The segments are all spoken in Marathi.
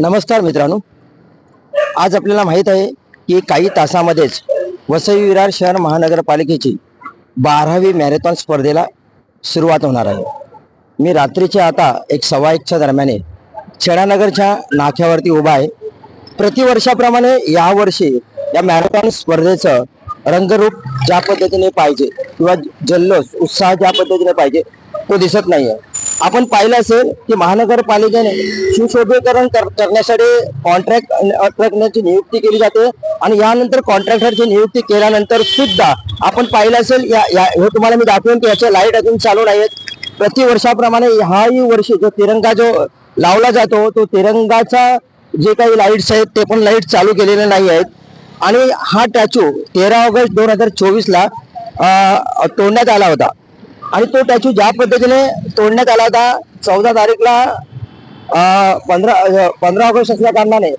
नमस्कार मित्रांनो. आज आपल्याला माहीत आहे की काही तासामध्येच वसई विरार शहर महानगरपालिकेची बारावी मॅरेथॉन स्पर्धेला सुरुवात होणार आहे. मी रात्रीच्या आता एक सव्वा एकच्या दरम्याने छेडानगरच्या नाक्यावरती उभा आहे. प्रतिवर्षाप्रमाणे यावर्षी या मॅरेथॉन स्पर्धेचं रंगरूप ज्या पद्धतीने पाहिजे किंवा जल्लोष उत्साह ज्या पद्धतीने पाहिजे तो दिसत नाही आहे आपण पाहिलं असेल की महानगरपालिकेने सुशोभीकरण करण्यासाठी करण्यासाठी कॉन्ट्रॅक्टरची नियुक्ती केली जाते आणि यानंतर कॉन्ट्रॅक्टरची नियुक्ती केल्यानंतर सुद्धा आपण पाहिलं असेल या या- हे तुम्हाला मी दाखवेन की याचे लाइट अजून चालू नाहीत प्रतिवर्षाप्रमाणे ह्याही वर्षी जो तिरंगा जो लावला जातो तो तिरंगाचा जे काही लाईट्स आहेत ते पण लाइट चालू केलेले नाही आहेत. आणि हा टॅचू तेरा ऑगस्ट दोन हजार चोवीसला तोडण्यात आला होता. आणि तो टॅच्यू ज्या पद्धतीने तोडण्यात आला होता चौदा तारीखला अं, पंधरा पंधरा ऑगस्ट असल्या कारणाने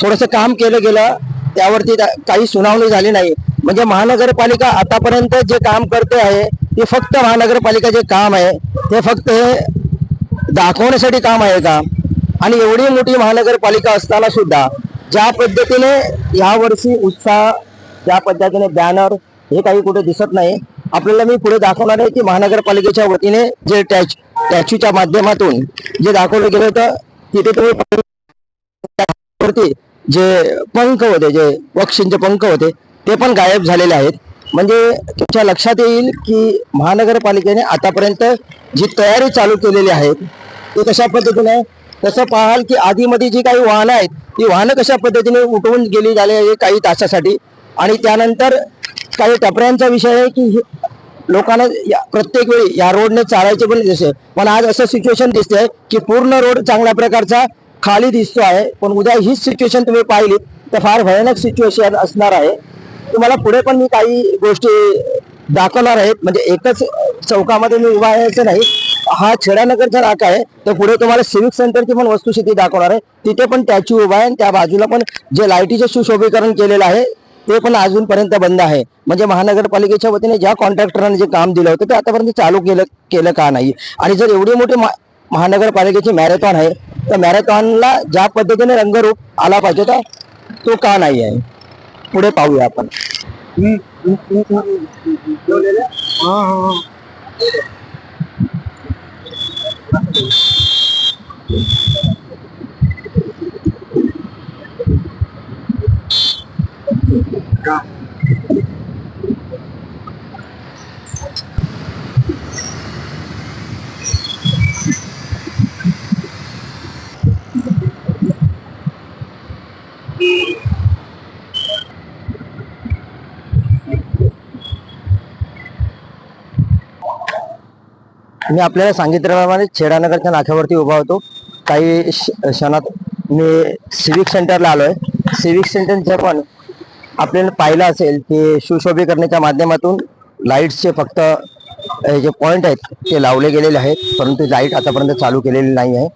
थोडस काम केलं गेलं त्यावरती काही सुनावणी झाली नाही. म्हणजे महानगरपालिका आतापर्यंत जे काम करते आहे ते फक्त महानगरपालिका जे काम आहे. ते फक्त हे दाखवण्यासाठी काम आहे का? आणि एवढी मोठी महानगरपालिका असताना सुद्धा ज्या पद्धतीने यावर्षी उत्साह ज्या पद्धतीने बॅनर हे काही कुठे दिसत नाही आपल्याला मी पुढे दाखवणार आहे की महानगरपालिकेच्या वतीने जे टॅच टॅचूच्या माध्यमातून जे दाखवलं गेलं होतं तिथे तुम्ही जे पंख होते जे पक्षींचे पंख होते ते पण गायब झालेले आहेत. म्हणजे तुमच्या लक्षात येईल की महानगरपालिकेने आतापर्यंत जी तयारी चालू केलेली आहे ती कशा पद्धतीने तसं पाहाल की आधीमध्ये जी काही वाहनं आहेत ती वाहनं कशा पद्धतीने उठवून गेली झाली आहे काही तासासाठी आणि त्यानंतर काही टपऱ्यांचा विषय आहे की लोकांना या- प्रत्येक वेळी या रोडने चालायचे पण दिसते. पण आज असं सिच्युएशन दिसते की पूर्ण रोड चांगल्या प्रकारचा खाली दिसतो आहे. पण उद्या हीच सिच्युएशन तुम्ही पाहिली तर फार भयानक सिच्युएशन असणार आहे. तुम्हाला पुढे पण मी काही गोष्टी दाखवणार आहेत म्हणजे एकच चौकामध्ये मी उभा आहे नाही. हा छेडानगरचा नाका आहे तर पुढे तुम्हाला सिव्हिक सेंटरची पण वस्तुस्थिती दाखवणार आहे. तिथे पण टॅच्यू उभा आहे आणि त्या बाजूला पण जे लाईटीचे सुशोभीकरण केलेलं आहे ते पण अजूनपर्यंत बंद आहे. म्हणजे महानगरपालिकेच्या वतीने ज्या कॉन्ट्रॅक्टरांनी जे काम दिलं होतं ते आतापर्यंत चालू केलं केलं का नाही? आणि जर एवढी मोठी महानगरपालिकेचे महानगरपालिकेची मॅरेथॉन आहे तर मॅरेथॉनला ज्या पद्धतीने रंगरूप आला पाहिजे तर तो का नाही आहे? पुढे पाहूया आपण. मी आपल्याला सांगितल्याप्रमाणे छेडानगरच्या नाक्यावरती उभा होतो. काही क्षणात मी सिविक सेंटरला आलोय. सिविक सेंटरचं पण आपल्याला पाहिलं असेल की सुशोभीकरणाच्या माध्यमातून लाईट्सचे फक्त हे जे पॉईंट आहेत ते लावले गेलेले आहेत परंतु लाइट आतापर्यंत चालू केलेली नाही आहे.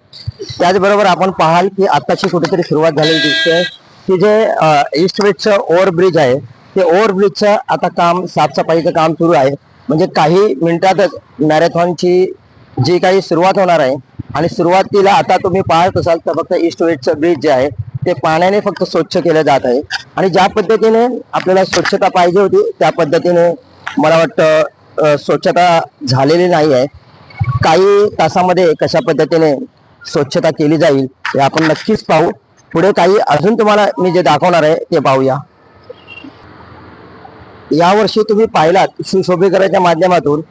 त्याचबरोबर आपण पाहाल की आत्ताची कुठेतरी सुरुवात झालेली दिसते की जे ईस्ट वेस्टचं ओव्हरब्रिज आहे ते ओव्हरब्रिजचं आता काम साफसफाईचं काम सुरू आहे. म्हणजे काही मिनिटातच मॅरेथॉनची जी काही सुरुवात होणार आहे आणि सुरुवातीला आता तुम्ही पाहत असाल तर फक्त ईस्ट वेस्टचं ब्रिज जे आहे ते पाण्याने फक्त स्वच्छ केलं जात आहे. आणि ज्या पद्धतीने आपल्याला स्वच्छता पाहिजे होती त्या पद्धतीने मला वाटतं स्वच्छता झालेली नाही आहे. काही तासामध्ये कशा पद्धतीने स्वच्छता केली जाईल हे आपण नक्कीच पाहू. पुढे काही अजून तुम्हाला मी जे दाखवणार आहे ते पाहूया. यावर्षी तुम्ही पाहिलात सुशोभीकरणाच्या माध्यमातून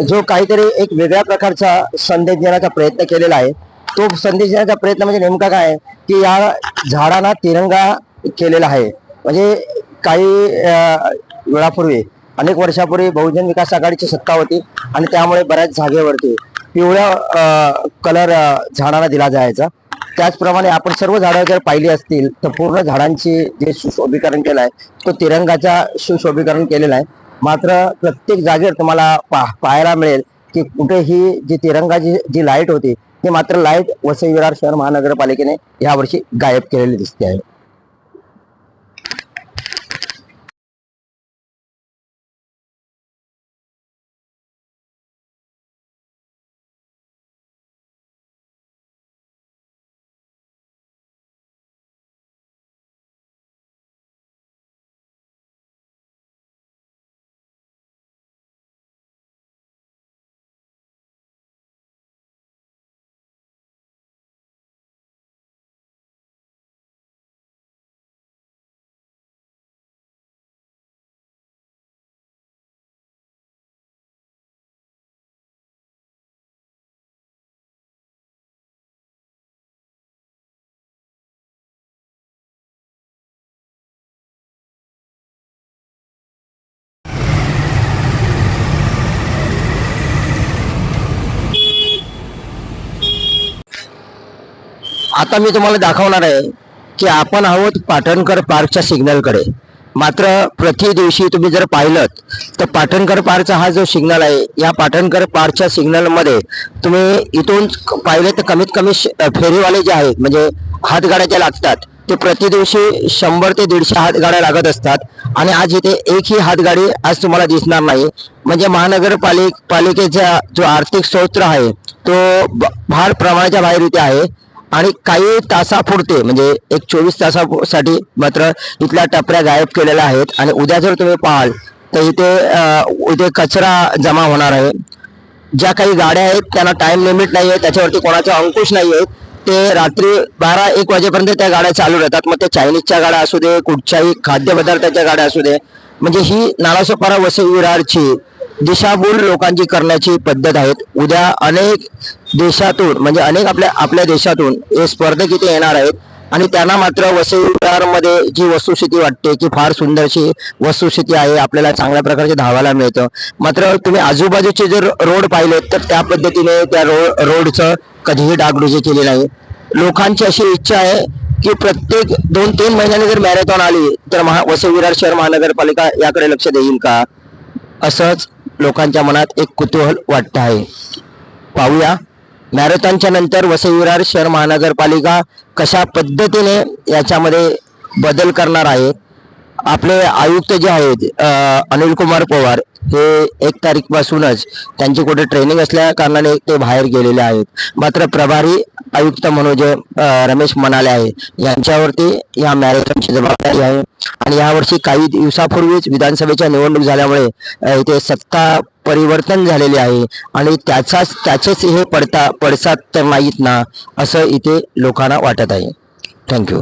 जो काहीतरी एक वेगळ्या प्रकारचा संदेश देण्याचा प्रयत्न केलेला आहे. तो संदेश देण्याचा प्रयत्न म्हणजे नेमका काय आहे? की या झाडांना तिरंगा केलेला आहे. म्हणजे काही वेळापूर्वी अनेक वर्षापूर्वी बहुजन विकास आघाडीची सत्ता होती आणि त्यामुळे बऱ्याच जागेवरती पिवळ्या कलर झाडांना दिला जायचा. त्याचप्रमाणे आपण सर्व झाडं जर पाहिली असतील तर पूर्ण झाडांची जे सुशोभीकरण केलं आहे तो तिरंगाचा सुशोभीकरण केलेला आहे. मात्र प्रत्येक जागेवर तुम्हाला पा पाहायला मिळेल की कुठेही जी तिरंगाची जी लाइट होती ते मात्र लाइट वसई विरार शहर महानगरपालिकेने यावर्षी गायब केलेली दिसते आहे. आता मी तुम्हाला दाखवणार आहे की आपण आहोत पाटणकर पार्कच्या सिग्नलकडे. मात्र प्रति दिवशी तुम्ही जर पाहिलं तर पाटणकर पार्कचा हा जो सिग्नल आहे या पाटणकर पार्कच्या सिग्नलमध्ये तुम्ही इथून पाहिले तर कमीत कमी श- फेरीवाले जे आहेत म्हणजे हातगाड्या ज्या लागतात ते प्रति दिवशी शंभर ते दीडशे हातगाड्या लागत असतात. आणि आज इथे एकही हातगाडी आज तुम्हाला दिसणार नाही. म्हणजे महानगरपालिक पालिकेचा जो आर्थिक स्रोत आहे तो ब- फार प्रमाणाच्या बाहेर इथे आहे. आणि काही तासापुरते म्हणजे एक चोवीस तासासाठी मात्र इथल्या टपऱ्या गायब केलेल्या आहेत. आणि उद्या जर तुम्ही पाहाल तर इथे इथे कचरा जमा होणार आहे. ज्या काही गाड्या आहेत त्यांना टाइम लिमिट नाही आहे त्याच्यावरती कोणाचा अंकुश नाही आहे. ते रात्री बारा एक वाजेपर्यंत त्या गाड्या चालू राहतात. मग ते चायनीजच्या गाड्या असू दे कुठच्याही खाद्यपदार्थाच्या गाड्या असू दे. म्हणजे ही नालासोपारा वसई विरारची दिशाभूल लोकांची करण्याची पद्धत आहेत. उद्या अनेक देशातून म्हणजे अनेक आपल्या आपल्या देशातून हे स्पर्धक इथे येणार आहेत. आणि त्यांना मात्र वसईविहारमध्ये जी वस्तुस्थिती वाटते की फार सुंदरशी वस्तुस्थिती आहे. आपल्याला चांगल्या प्रकारचे धावायला मिळतं. मात्र तुम्ही आजूबाजूचे जर रोड पाहिलेत तर त्या पद्धतीने त्या रोड रोडचं कधीही डागडुजी केली नाही. लोकांची अशी इच्छा आहे की प्रत्येक दोन तीन महिन्याने जर मॅरेथॉन आली तर महा वसई विरार शहर महानगरपालिका याकडे लक्ष देईल का? असंच लोकांच्या मनात एक कुतूहल वाटत आहे. पाहूया. मॅरेथॉनच्या नंतर वसई विरार शहर महानगरपालिका कशा पद्धतीने याच्यामध्ये बदल करणार आहे? आपले आयुक्त जे आहेत अनिल कुमार पवार हे एक तारीखपासूनच त्यांची कुठे ट्रेनिंग असल्या कारणाने ते बाहेर गेलेले आहेत. मात्र प्रभारी आयुक्त म्हणून जे रमेश मनाले आहे. यांच्यावरती या मॅरेथॉनची जबाबदारी आहे. आणि यावर्षी काही दिवसापूर्वीच विधानसभेच्या निवडणूक झाल्यामुळे इथे सत्ता परिवर्तन झालेले आहे. आणि त्याचाच त्याचेच हे पडता पडसाद तर नाहीत ना असं इथे लोकांना वाटत आहे. थँक्यू